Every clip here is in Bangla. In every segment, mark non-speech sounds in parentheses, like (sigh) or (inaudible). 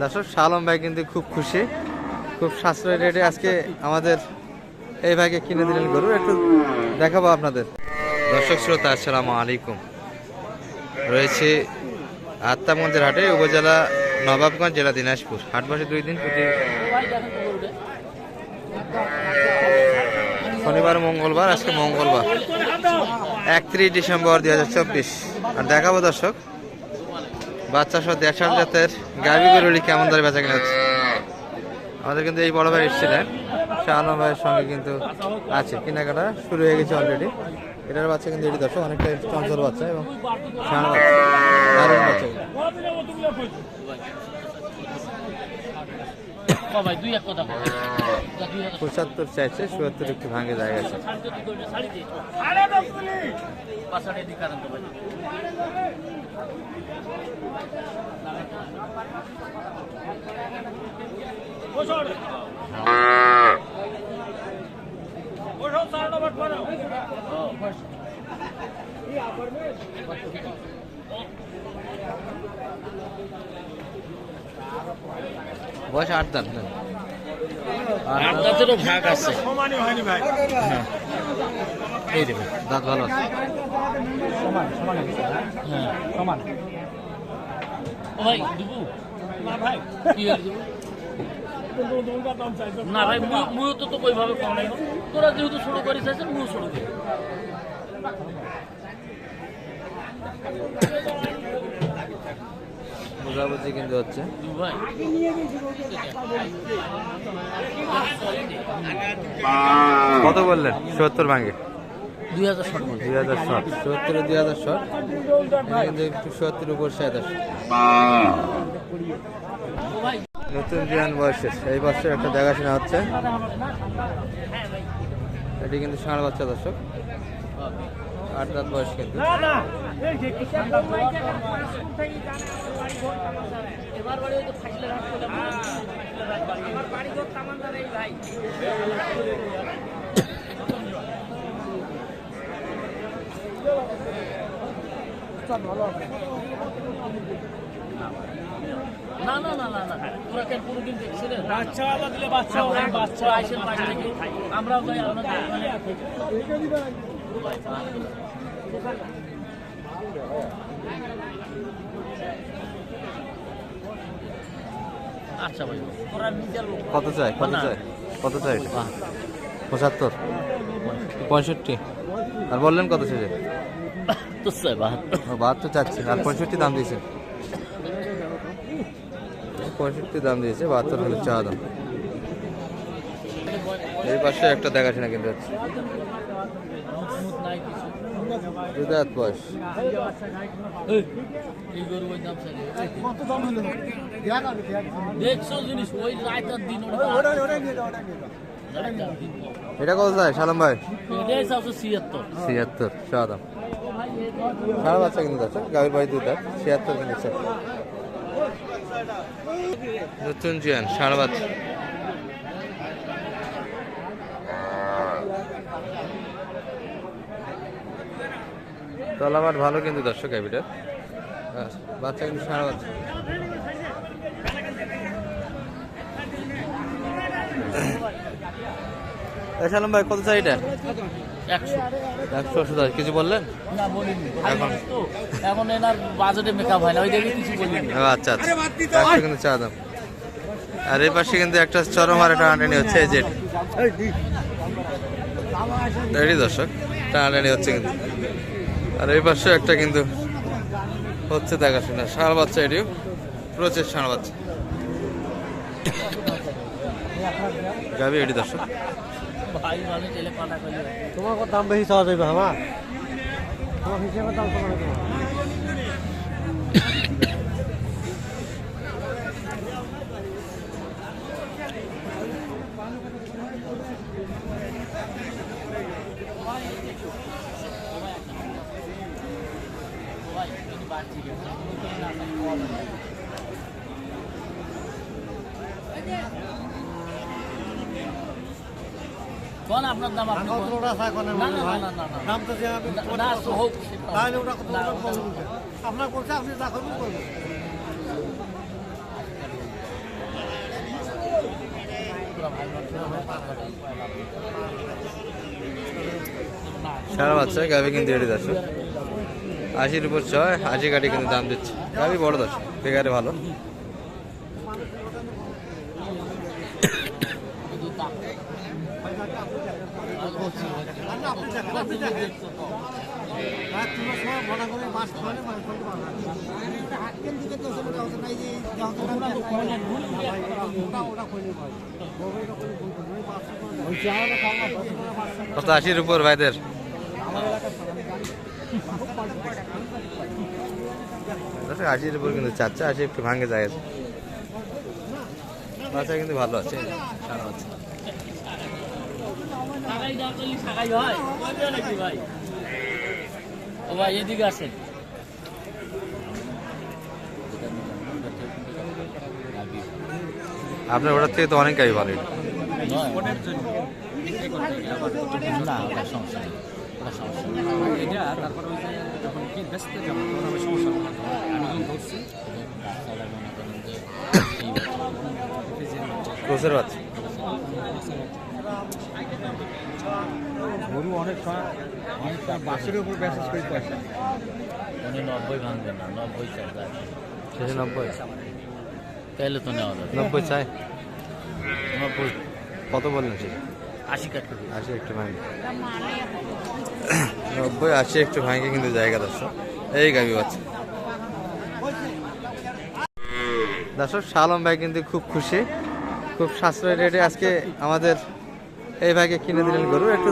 দর্শক, শালম ভাই কিন্তু খুব খুশি, খুব সাশ্রয় রেটে আজকে আমাদের এই ভাইকে কিনে দিলেন গরু। একটু দেখাবো আপনাদের। দর্শক, শ্রোতা, আসসালামু আলাইকুম। রয়েছে আত্মা মন্দির হাটে, উপজেলা নবাবগঞ্জ, জেলা দিনাজপুর। হাট বসে দুই দিন, প্রতি শনিবার, মঙ্গলবার, আজকে মঙ্গলবার। একত্রিশ ডিসেম্বর দুই হাজার চব্বিশ। আর দেখাবো দর্শক বাচ্চা সহ দেড়শাল জাতের গাভি গরুলি কেমন দরে বেচা কিনা আমাদের কিন্তু এই বড় ভাই এসেছিলেন শাহানো ভাইয়ের সঙ্গে কিন্তু আছে। কেনাকাটা শুরু হয়ে গেছে অলরেডি এটার বাচ্চা কিন্তু এটি দর্শক অনেকটা চঞ্চল বাচ্চা এবং শাহানো বাচ্চা। বাচ্চা। পঁচাত্তর চাইছে, চুয়াত্তর একটু ভাঙে জায়গা আছে। বয়স আট দাঁত না? আট দাঁতেরও ভাগ আছে। এই রে ভাই। দাঁত ভালো আছে। হ্যাঁ? সমান। ও ভাই দুবু। না ভাই কি হল দুবু? না ভাই মু- মুও তো তো কইভাবে কম নাই। তোরা যেহেতু শুরু করিস আছেন মুও শুরু করি। বোঝাবুঝি কিন্তু হচ্ছে। কত বললেন? সত্তর ভাঙে। দুই হাজার ষাট দুই হাজার ষাট। সত্তরে দুই হাজার ষাট একটু সত্তর উপর সাতাশ নতুন বিয়ান বয়সের এই বছর একটা দেখাশোনা হচ্ছে। এটি কিন্তু ষাঁড় বাচ্চা দর্শক। আট দাঁত বয়স কিন্তু। এবার বাড়ি হয়তো ফাইসলে রাখ করে আমার বাড়ি ঘর তামান্দার এই ভাই না না না না না তোরা কেন কোনোদিন দেখছিলেন বাচ্চা আলাদা দিলে বাচ্চা বাচ্চা আইসেন থেকে আমরাও যাই আচ্ছা ভাই তোরা নিজের কত চাই? কত চাই? কত চাই? পঁচাত্তর। পঁয়ষট্টি। আর বললেন কত শেষে বাহাত্তর। বাহাত্তর আর পঁয়ষট্টি দাম দিয়েছে। পঁয়ষট্টি দাম দিয়েছে বাহাত্তর হলে চা দাম। এই পাশে একটা দেখাশোনা কিন্তু। বয়স। এটা কত চাই সালাম ভাই? ছিয়াত্তর। ছিয়াত্তর চা দাম। সারা বাচ্চা কিন্তু আছে গাভীর বাড়ি দুই দাঁত ছিয়াত্তর কিনেছে নতুন জিয়ান সারা বাচ্চা তলাবার ভালো কিন্তু দর্শক গাভীটার আর বাচ্চা কিন্তু সারা বাচ্চা এই সালাম ভাই কত চাই এটা? একশো। একশো ওষুধ আছে কিছু বললেন? না বলিনি। এখন? এখন এনার বাজেটে মেকআপ হয় না। ওই দেখে কিছু বলিনি। আচ্ছা আচ্ছা। একশো কিন্তু চা দাম আর এই পাশে কিন্তু একটা চরম আর একটা আন্ডানি হচ্ছে এই যে। এটি দর্শক টানাটানি হচ্ছে কিন্তু। আর এই পাশে একটা কিন্তু হচ্ছে দেখাশোনা। ষাঁড় বাচ্চা এটিও। প্রচের ষাঁড় বাচ্চা। গাবি এটি দর্শক। কত দাম বেশি চাওয়া যাবে আমার তোমার হিসেবে দাম কমানো আপনার দাম আপনি কতটা না না না দাম তো হোক তাহলে ওটা কত আপনার বলছে আপনি করবেন সারা বাচ্চা গাভি কিন্তু এটি দাস আশির উপর ছয় আশি গাড়ি কিন্তু দাম দিচ্ছে। গাভি বড় দাস বেকারে ভালো। কত আশির উপর ভাইদের? আশির উপর কিন্তু চাচ্ছে আশি একটু ভাঙে যায় বাচ্চা কিন্তু ভালো আছে। বাচ্চা টাকাই দাম করলে টাকাই হয় বুঝছ নাকি ভাই ও ভাই এদিকে আসেন আপনার ওটার থেকে তো অনেক গাড়ি ভালো। না ওটা সমস্যা নেই ওটা সমস্যা এটা তারপর ওই যে যখন কি ব্যস্ত যাব তখন আমি সমস্যা আমি যখন ধরছি ক্রোসের বাচ্চা গরু অনেক সময় অনেক সময় বাসের উপর ব্যাসেস করে পয়সা। উনি নব্বই ভাঙবে না নব্বই চাই তাই। শেষে নব্বই? তাহলে তো নেওয়া যাবে। নব্বই চাই? নব্বই। কত বললেন সে? আশি দিই আশি একটু ভাঙে নব্বই আশি একটু ভাঙে কিন্তু জায়গা দর্শক এই গাবি বাচ্চা। দর্শক শালম ভাই কিন্তু খুব খুশি। খুব সাশ্রয় রেটে আজকে আমাদের এই ভাইকে কিনে দিলেন গরু একটু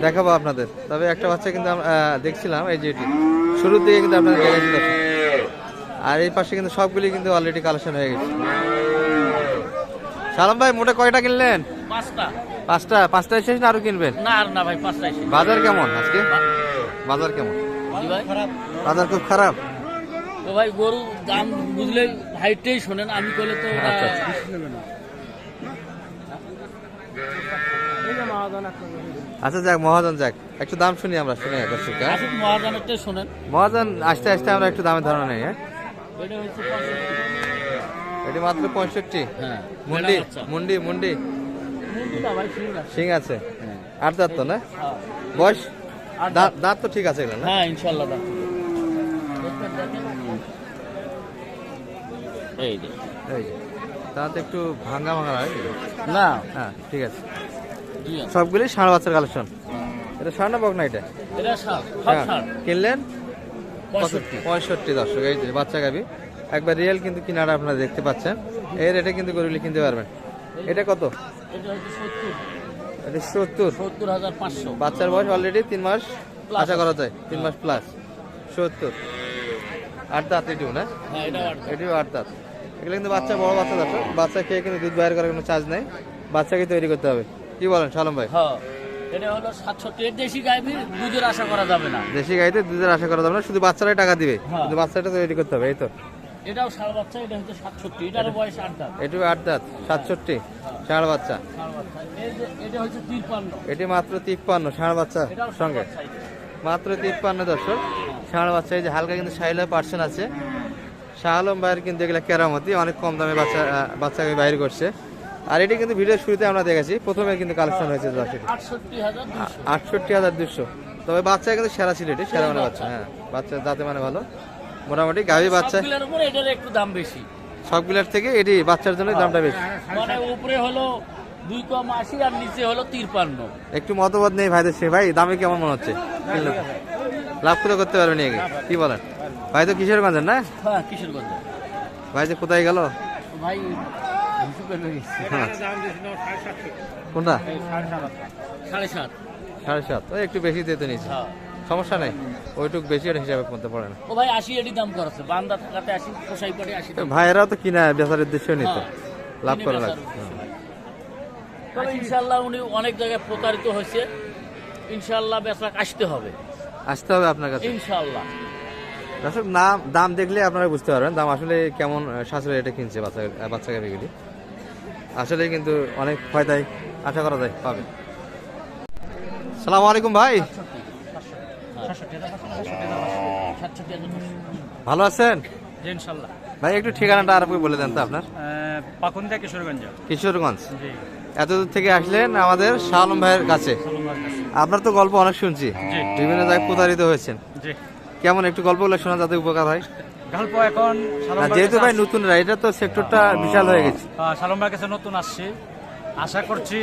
দেখাবো আপনাদের। তবে একটা বাচ্চা কিন্তু দেখছিলাম এই যে এটি। শুরুর দিকে কিন্তু আপনাদের দর্শক। আর এই পাশে কিন্তু সবগুলি কিন্তু অলরেডি কালেকশন হয়ে গেছে। শালম ভাই মোটে কয়টা কিনলেন? পাঁচটা। পাঁচটা? পাঁচটায় শেষ না আরও কিনবেন? না আর না ভাই বাজার কেমন আজকে? বাজার কেমন? বাজার খুব খারাপ? তো ভাই গরু দাম বুঝলে হাইটটাই শোনেন আমি করলে তো ওটা- আচ্ছা, যাক মহাজন যাক। একটু দাম শুনি আমরা শুনে দর্শক হ্যাঁ? আসুন মহাজন আস্তে আস্তে আমরা একটু দামের ধারণা নেই হ্যাঁ? এটা মাত্র পঁয়ষট্টি? হ্যাঁ মুন্ডি মুন্ডি মুন্ডি? মুন্ডি না ভাই ঠিক আছে। সিং আছে? আট দাঁত তো না? হ্যাঁ। বয়স? দাঁত দাঁত। তো ঠিক আছে না? হ্যাঁ ইনশাল্লাহ দেখেন। এই যে। এই যে। দাঁত একটু ভাঙ্গা ভাঙ্গা হয় না। হ্যাঁ ঠিক আছে। সবগুলি ষাঁড় বাচ্চার কালেকশন। এটা ষাঁড় না বক না এটা? এটা হ্যাঁ। কিনলেন? পঁয়ষট্টি। পঁয়ষট্টি দর্শক এই যে বাচ্চা গাবি। একবার রিয়েল কিন্তু কিনারা আপনারা দেখতে পাচ্ছেন। এই রেটে কিন্তু গরুলি কিনতে পারবেন। এটা কত? এটা সত্তর। এটা বাচ্চার বয়স অলরেডি তিন মাস? আশা করা যায় তিন মাস প্লাস সত্তর। আট দাঁত এটিও না? হ্যাঁ এটিও আট দাঁত। এগুলো কিন্তু বাচ্চা বড় বাচ্চা দর্শক। বাচ্চা খেয়ে কিন্তু দুধ বাইর করার কোনো চার্জ নেই। বাচ্চাকে তৈরি করতে হবে। কি বলেন সালম ভাই? হ্যাঁ এটা হলো সাতষট্টি। এর দেশি গাইবি দুধের আশা করা যাবে না। দেশি গাইতে দুধের আশা করা যাবে না শুধু বাচ্চারাই টাকা দিবে। হ্যাঁ। শুধু বাচ্চাটা তৈরি করতে হবে এই তো। এটাও ষাড় বাচ্চা এটা হচ্ছে সাতষট্টি। এটারও বয়স আট দাঁত। এটিও আট দাঁত সাতষট্টি। ষাঁড় বাচ্চা। এটা হচ্ছে তিরপান্ন এটি মাত্র তিপ্পান্ন ষাঁড় বাচ্চা সঙ্গে। মাত্র তিপ্পান্ন দর্শক। ষাঁড় বাচ্চা এই যে হালকা কিন্তু সাইলে পার্সেন্ট আছে। শাহ আলম ভাইয়ের কিন্তু এগুলো কেরামতি অনেক কম দামে বাচ্চা বাচ্চাকে বাইর করছে। আর এটি কিন্তু ভিডিওর শুরুতে আমরা দেখেছি প্রথমে কিন্তু কালেকশন হয়েছে আটষট্টি হাজার দুশো। তবে বাচ্চা কিন্তু সেরা ছিল এটি সেরা মানে বাচ্চা হ্যাঁ বাচ্চা দাঁতে মানে ভালো। মোটামুটি গাভী বাচ্চা। একটু দাম বেশি। সবগুলোর থেকে এটি বাচ্চার জন্য দামটা বেশি। মানে উপরে হলো দুই কম আশি আর নিচে হলো তিরপান্ন। একটু মতবাদ নেই ভাইদের সে ভাই দামে কেমন মনে হচ্ছে? লাভ করে করতে পারবেন কি বলেন? ভাই তো কিশোরগঞ্জের না? হ্যাঁ কিশোরগঞ্জ ভাই যে কোথায় গেল? ভাই। হ্যাঁ। কোনটা? সাড়ে সাত। সাড়ে সাত। ওই একটু বেশি দিতে নিয়েছি। হ্যাঁ। সমস্যা নেই। ওইটুক বেশি এটা হিসাবে করতে পারে না। ও ভাই আশি এটি দাম করেছে। বান্দা থাকাতে আশি পোষাই পড়ে দাম ভাইয়েরাও তো কিনা বেচার উদ্দেশ্য নিত হ্যাঁ। লাভ করা বেচার লাগবে। তবে ইনশাল্লাহ উনি অনেক জায়গায় প্রতারিত হয়েছে। ইনশাল্লাহ বেচা আসতে হবে। আসতে হবে আপনার কাছে। ইনশাল্লাহ দর্শক নাম দাম দেখলে আপনারা বুঝতে পারবেন। দাম আসলে কেমন সাশ্রয় এটা কিনছে বাচ্চা বাচ্চা গাভিগুলি আসলে কিন্তু অনেক ফায়দায় আশা করা যায় পাবে। সালাম আলাইকুম ভাই। ভালো আছেন? ভাই একটু ঠিকানাটা আর বলে দেন তো আপনার। কিশোরগঞ্জ। কিশোরগঞ্জ। এত দূর থেকে আসলেন আমাদের শাহ আলম ভাইয়ের কাছে। আপনার তো গল্প অনেক শুনছি। বিভিন্ন জায়গায় প্রতারিত হয়েছেন। কেমন একটু গল্পগুলো শোনা যাতে উপকার হয়? গল্প এখন যেহেতু ভাই নতুন এটা তো সেক্টরটা বিশাল হয়ে গেছে। সালম্বার কাছে নতুন আসছি। আশা করছি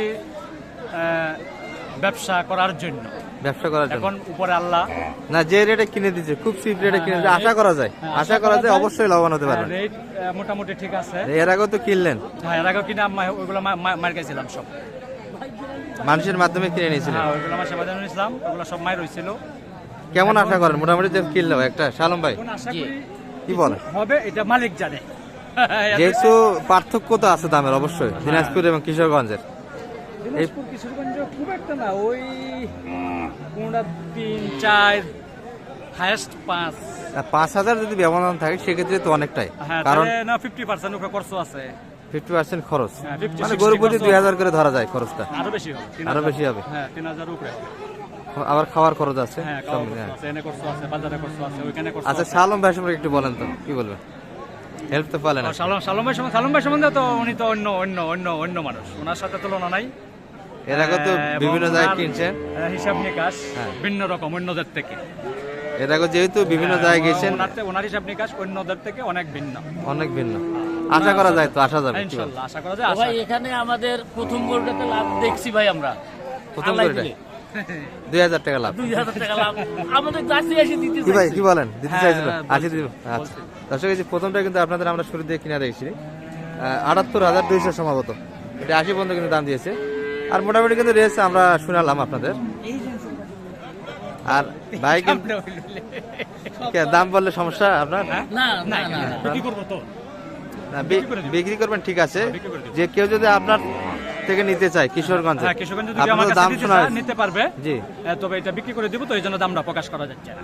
ব্যবসা করার জন্য। ব্যবসা করার জন্য। এখন উপরে আল্লাহ। না যে রেটে কিনে দিচ্ছে খুব চিপ রেটে কিনে দিচ্ছে আশা করা যায়। আশা করা যায় অবশ্যই লাভবান হতে পারবেন। রেট মোটামুটি ঠিক আছে। এর আগেও তো কিনলেন। হ্যাঁ এর আগেও কিনা মা- ওইগুলো মা- মা- মার গেছিলাম সব। মানুষের মাধ্যমে কিনে নিয়েছিলেন। হ্যাঁ ওইগুলো আমার সেবা জানিয়ে নিয়েছিলাম ওগুলো সব মায়ের হয়েছিল। কেমন আশা করেন? মোটামুটি যে কিনলো একটা। শালম ভাই কি বলেন? হবে এটা মালিক জানে। যেহেতু পার্থক্য তো আছে দামের অবশ্যই দিনাজপুর এবং কিশোরগঞ্জের। দিনাজপুর কিশোরগঞ্জ খুব একটা না ওই কোনটা তিন চার হায়েস্ট পাঁচ। পাঁচ হাজার যদি ব্যবধান থাকে সেক্ষেত্রে তো অনেকটাই। হ্যাঁ কারণ না ফিফটি পার্সেন্ট ওকে খরচ আছে। ফিফটি পার্সেন্ট খরচ। 50, মানে 60 গরু প্রতি দুই হাজার করে ধরা যায় খরচটা। আরও বেশি হবে আরও বেশি হবে। হ্যাঁ তিন হাজার উপরে। হবে। আবার খাওয়ার খরচ আছে? হ্যাঁ হ্যাঁ। আচ্ছা শালম ভাই সম্পর্কে একটু বলেন তো কি বলবেন হেল্প তো পালেন সালম সালম ভাই সালম ভাই সম্বন্ধে তো উনি তো অন্য অন্য অন্য অন্য মানুষ। ওনার সাথে তুলনা নাই। এর আগে তো হ্যাঁ, বিভিন্ন জায়গায় কিনছেন হিসাব নিকাশ হ্যাঁ। ভিন্ন রকম অন্যদের থেকে। এর আগে যেহেতু বিভিন্ন জায়গায় গেছেন। ওনার ওনার হিসাব নিকাশ অন্যদের থেকে অনেক ভিন্ন। অনেক ভিন্ন। আশা করা যায় তো আসা যাবে? ইনশাল্লাহ আশা করা যায় ভাই এখানে আমাদের প্রথম গরুটাতে লাভ দেখছি ভাই আমরা। প্রথম? দিলে। (laughs) দুই হাজার টাকা লাভ। দুই হাজার টাকা লাভ। আমাদের গাছে এসে দিতে কি ভাই চাইছে। কি বলেন? দিতে হ্যাঁ, চাইছিল? হ্যাঁ, আশি দিব আচ্ছা। দর্শক এই যে প্রথমটা কিন্তু আপনাদের আমরা শুরু দিয়ে কিনা দেখছি আটাত্তর হাজার দুইশো সম্ভবত এটা আশি পর্যন্ত কিন্তু দাম দিয়েছে। আর মোটামুটি কিন্তু রয়েছে আমরা শুনালাম আপনাদের। আর ভাই দাম বললে সমস্যা আপনার? না না না না কি করব তো। না, বি- বিক্রি করবেন ঠিক আছে। দেব। যে কেউ যদি আপনার থেকে নিতে চায় কিশোরগঞ্জে। হ্যাঁ কিশোরগঞ্জ যদি আমার কাছে নিতে চায়, নিতে পারবে। জি। তবে এটা বিক্রি করে দিব তো এই জন্য দামটা প্রকাশ করা যাচ্ছে না।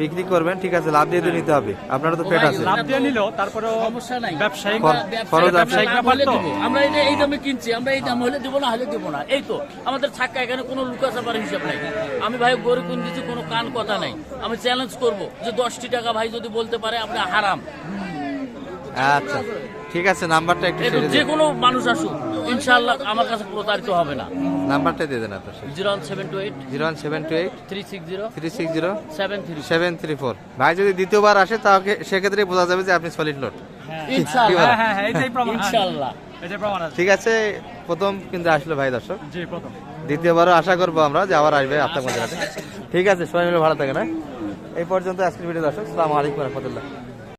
বিক্রি করবেন ঠিক আছে লাভ দিয়ে তো নিতে হবে। আপনারও তো পেট আছে। লাভ দিয়ে নিলেও তারপরেও সমস্যা নাই। ব্যবসায়িক খরচ। আমরা এই এই দামে কিনছি আমরা এই দাম হলে দিব না হলে দিব না। এই তো আমাদের ছাক্কা এখানে কোনো লুকা চাপার হিসাব নাই। আমি ভাই গরু কিন দিচ্ছি কোনো কান কথা নাই। আমি চ্যালেঞ্জ করব যে দশটি টাকা ভাই যদি বলতে পারে আপনি হারাম। আচ্ছা ঠিক আছে নাম্বারটা একটু একটু যে কোনো মানুষ আসুক। ইনশাআল্লাহ আমার কাছে প্রতারিত হবে না। নাম্বারটা দিয়ে দেন আপনার zero one seven two eight. Zero one seven two eight. Three six zero. Three six zero. Seven three seven three four. ভাই যদি দ্বিতীয়বার আসে তাহলে সেক্ষেত্রে বোঝা যাবে যে আপনি সলিড লোড ইনশাআল্লাহ। হ্যাঁ হ্যাঁ হ্যাঁ এটাই প্রমাণ। ইনশাআল্লাহ। এটাই প্রমাণ আছে। ঠিক আছে প্রথম কিন্তু আসলো ভাই দর্শক। দ্বিতীয়বারও আশা করব আমরা যে আবার আসবে আপনার মধ্যে ঠিক আছে সবাই মিলে ভালো থাকে না এই পর্যন্ত আজকের ভিডিও দর্শক সালাম আলাইকুম রহমতুল্লাহ।